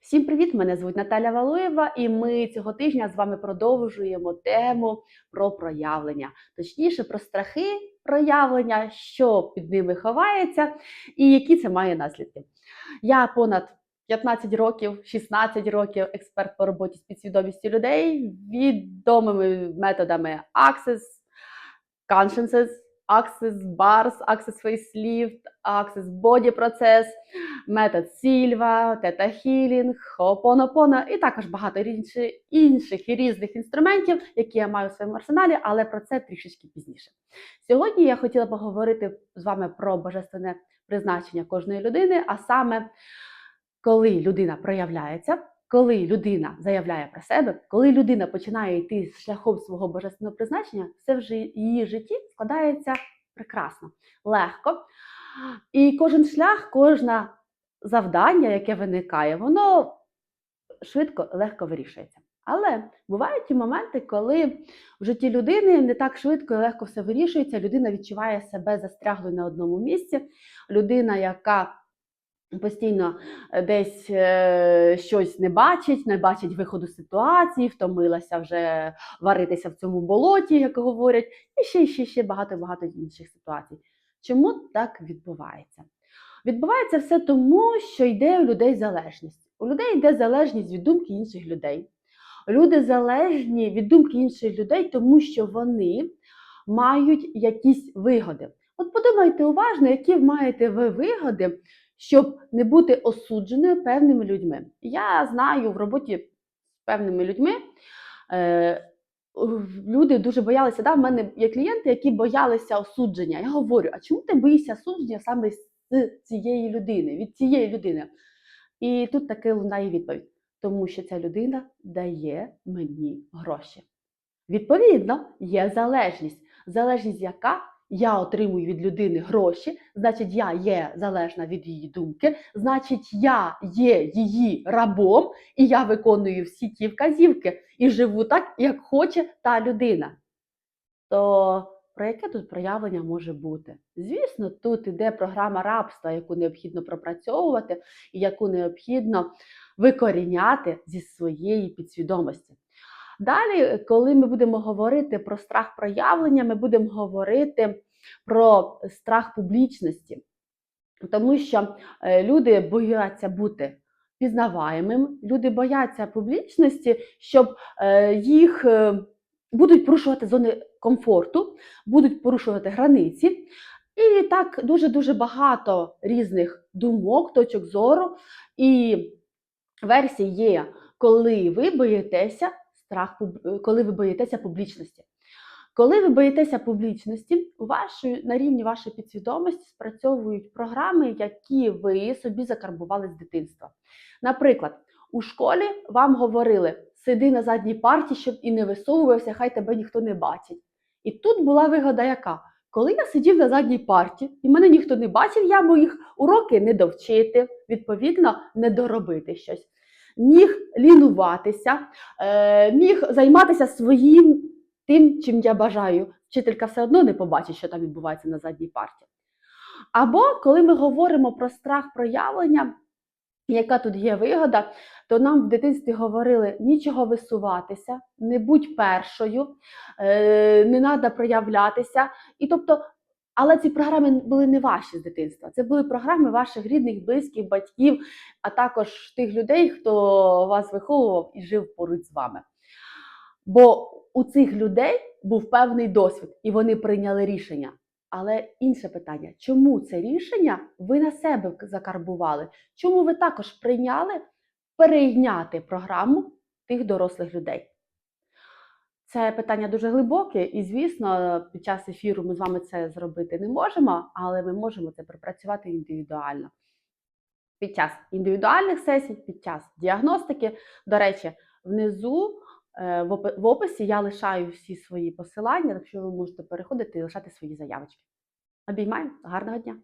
Всім привіт! Мене звуть Наталя Валуєва, і ми цього тижня з вами продовжуємо тему про проявлення, точніше про страхи проявлення, що під ними ховається, і які це має наслідки. Я понад 15 років, 16 років експерт по роботі з підсвідомістю людей відомими методами Access, Consciences, Access Bars, Access Facelift, Access Body Process, метод Сільва, Тета Хілінг, Хоопонопона і також багато інших і різних інструментів, які я маю в своєму арсеналі, але про це трішечки пізніше. Сьогодні я хотіла поговорити з вами про божественне призначення кожної людини, а саме коли людина проявляється. Коли людина заявляє про себе, коли людина починає йти шляхом свого божественного призначення, все в її житті складається прекрасно, легко. І кожен шлях, кожне завдання, яке виникає, воно швидко, легко вирішується. Але бувають і моменти, коли в житті людини не так швидко і легко все вирішується. Людина відчуває себе застряглою на одному місці. Людина, яка постійно е, десь е, щось не бачить, не бачить виходу ситуації, втомилася вже варитися в цьому болоті, як говорять, і ще, ще, ще багато-багато інших ситуацій. Чому так відбувається? Відбувається все тому, що йде у людей залежність. У людей йде залежність від думки інших людей. Люди залежні від думки інших людей, тому що вони мають якісь вигоди. От подумайте уважно, які маєте ви вигоди, щоб не бути осудженою певними людьми. Я знаю в роботі з певними людьми. Е, Люди дуже боялися. Да? В мене є клієнти, які боялися осудження. Я говорю: а чому ти боїшся осудження саме з цієї людини, від цієї людини? І тут таки лунає відповідь: тому що ця людина дає мені гроші. Відповідно, є залежність. Залежність, яка я отримую від людини гроші, значить, я є залежна від її думки, значить, я є її рабом, і я виконую всі ті вказівки і живу так, як хоче та людина. То про яке тут проявлення може бути? Звісно, тут іде програма рабства, яку необхідно пропрацьовувати і яку необхідно викоріняти зі своєї підсвідомості. Далі, коли ми будемо говорити про страх проявлення, ми будемо говорити про страх публічності, тому що е, люди бояться бути пізнаваємим, люди бояться публічності, щоб е, їх е, будуть порушувати зони комфорту, будуть порушувати границі. І так дуже-дуже багато різних думок, точок зору і версій є, коли ви боїтеся страх, коли ви боїтеся публічності. Коли ви боїтеся публічності, у вашої, на рівні вашої підсвідомості спрацьовують програми, які ви собі закарбували з дитинства. Наприклад, у школі вам говорили: сиди на задній парті, щоб і не висовувався, хай тебе ніхто не бачить. І тут була вигода яка? Коли я сидів на задній парті і мене ніхто не бачив, я моїх уроки не довчити, відповідно, не доробити щось. Міг лінуватися, е, міг займатися своїм тим, чим я бажаю. Вчителька все одно не побачить, що там відбувається на задній парті. Або коли ми говоримо про страх проявлення, яка тут є вигода, то нам в дитинстві говорили нічого висуватися, не будь першою, е, не треба проявлятися. І тобто, але ці програми були не ваші з дитинства. Це були програми ваших рідних, близьких, батьків, а також тих людей, хто вас виховував і жив поруч з вами. Бо у цих людей був певний досвід, і вони прийняли рішення. Але інше питання: чому це рішення ви на себе закарбували? Чому ви також прийняли перейняти програму тих дорослих людей? Це питання дуже глибоке, і, звісно, під час ефіру ми з вами це зробити не можемо, але ми можемо це пропрацювати індивідуально. Під час індивідуальних сесій, під час діагностики. До речі, внизу е, в описі я лишаю всі свої посилання, так що ви можете переходити і лишати свої заявочки. Обіймаю, гарного дня!